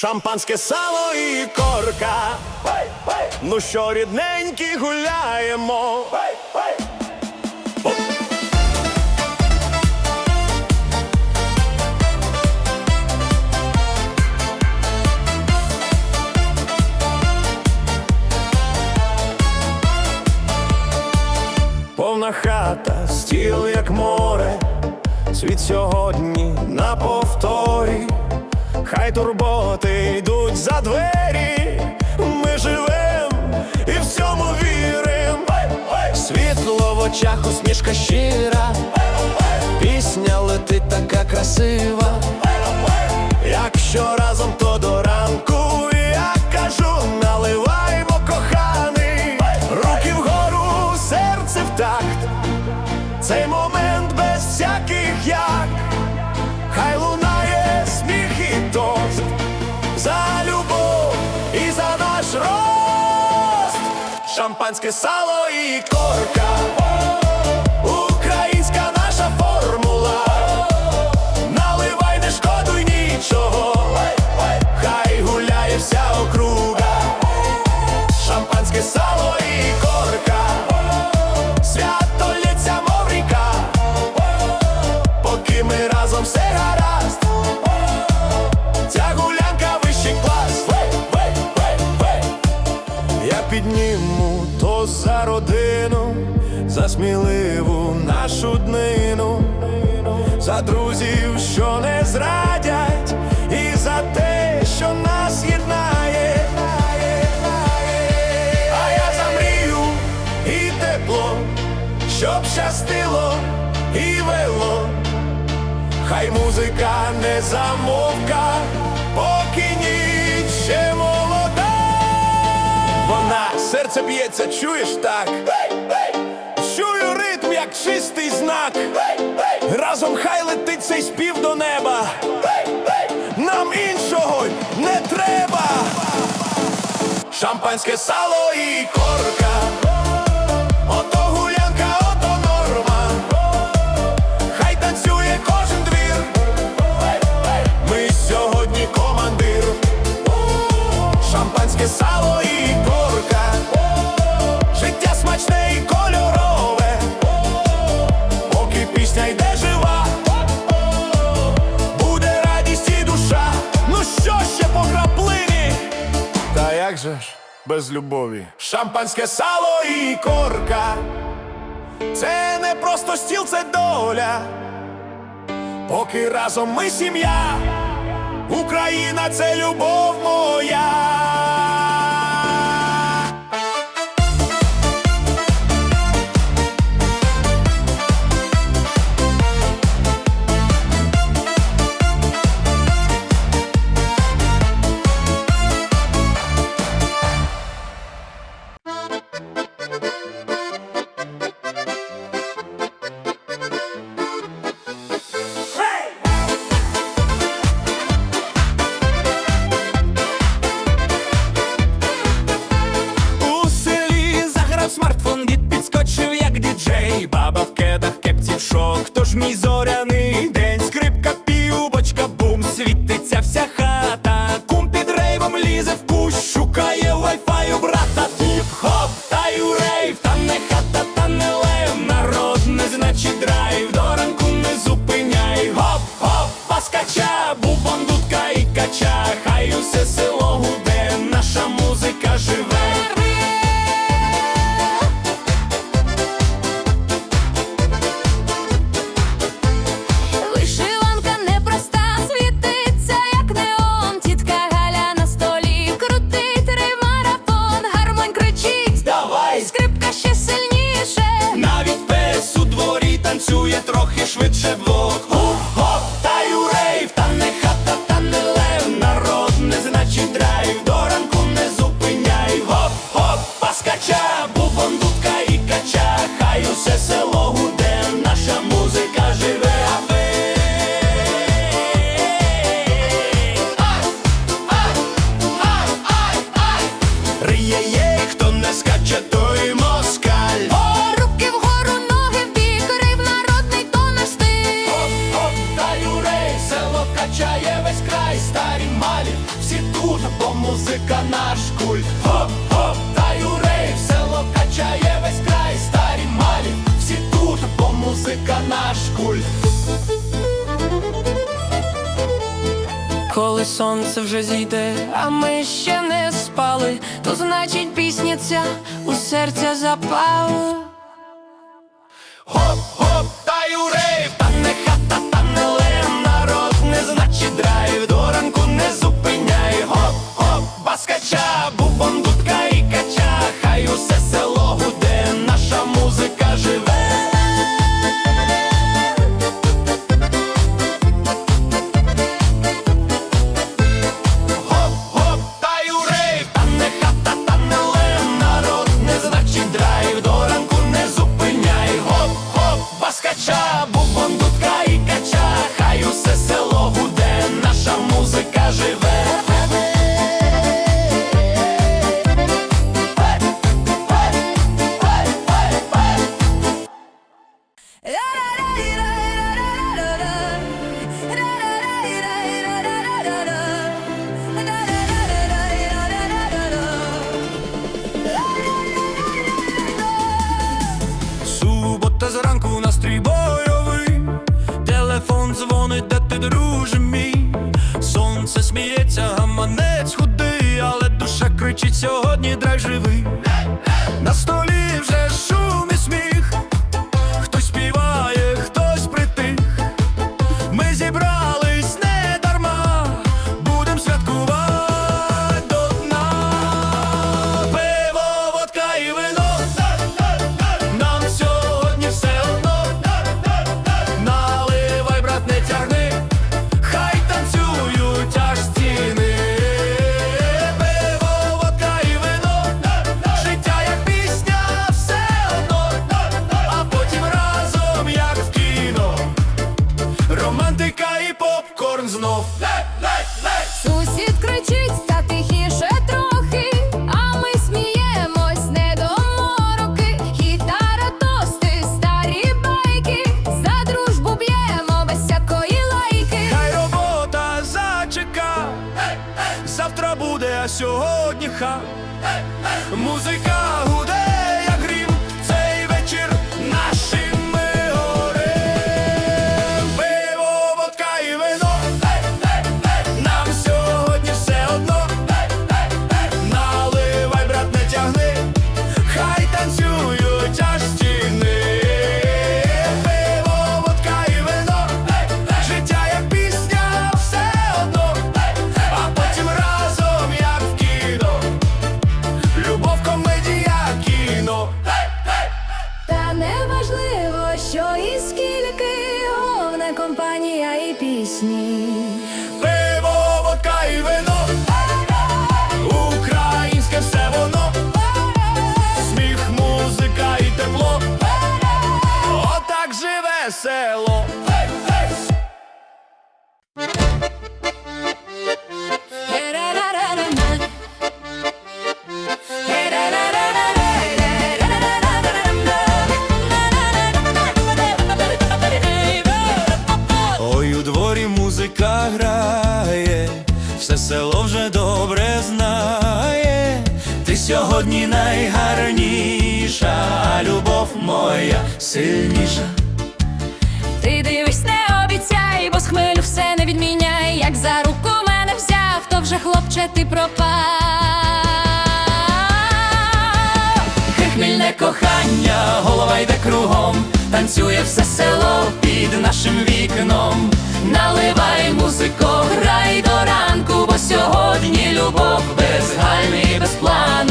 Шампанське сало і корка. Ну що, рідненькі, гуляємо. Повна хата, стіл як море, світ сьогодні на повторі, хай турботи йдуть за двері, ми живем і всьому вірим. Світло в очах, усмішка щира, пісня летить така красива. Шампанське сало і корка, українська наша формула. Наливай, не шкодуй нічого, хай гуляє вся округа, шампанське сало і корка, свято лється, мов поки ми разом все гаразд, родину, за сміливу нашу днину, за друзів, що не зрадять, і за те, що нас єднає. А я за мрію і тепло, щоб щастило і вело. Хай музика не замовка, серце б'ється, чуєш так? Чую ритм, як чистий знак. Разом хай летить цей спів до неба. Нам іншого не треба. Шампанське сало і корка. Ото гулянка, ото норма. Хай танцює кожен двір. Ми сьогодні командир. Шампанське сало і корка. Без любові? Шампанське сало і корка. Це не просто стіл, це доля. Поки разом ми сім'я, Україна це любов моя. mi zone сонце вже зійде, а ми ще не спали, то значить пісня ця у серця запала. телефон дзвонить, де ти друже мій. знов Лей, лей, лей Сусід кричить, та тихіше трохи, а ми сміємось не до мороки. Гітара, тости, старі байки, за дружбу б'ємо без всякої лайки. Хай робота зачека, завтра буде, а сьогодні ха. Музика гуде, як сьогодні найгарніша, а любов моя сильніша. Ти дивись, не обіцяй, бо з хмелю все не відміняй. Як за руку мене взяв, то вже хлопче ти пропав. Хмільне кохання, голова йде кругом, танцює все село під нашим вікном. Наливай музико, грай до ранку, бо сьогодні любов без гальми без плану.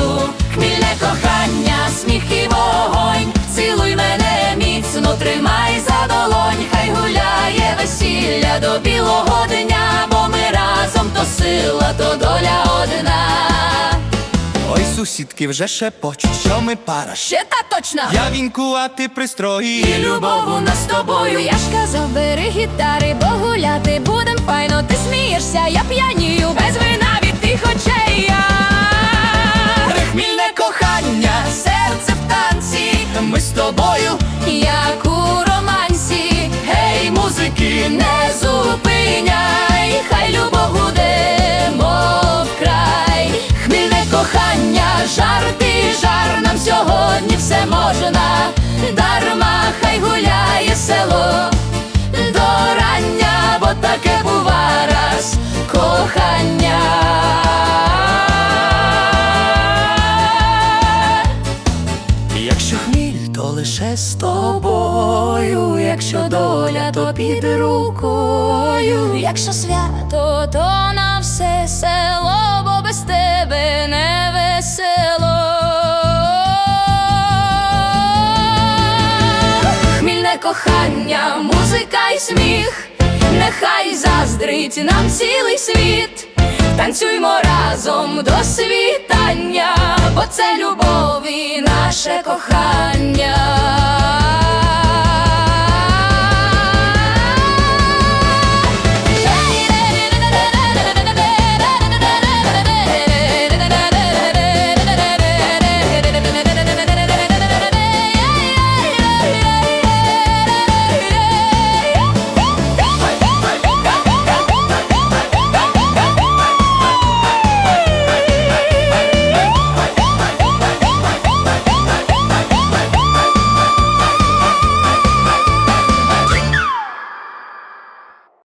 Сила, то доля одна. Ой, сусідки вже шепочуть, що ми пара. Ще та точно! Я вінку, а ти пристрої. І любов у нас з тобою. Я ж казав, бери гітари, бо гуляти будем файно. Ти смієшся, я п'янію, без вина від тих очей я. Прихмільне кохання, серце в танці. Ми з тобою, Як у кохання. Якщо хміль, то лише з тобою, якщо доля, то під рукою. Якщо свято, то на все село, бо без тебе не весело. Хмільне кохання, музика і сміх, нехай заздрить нам цілий світ. Танцюймо разом до світання, бо це любов і наше кохання.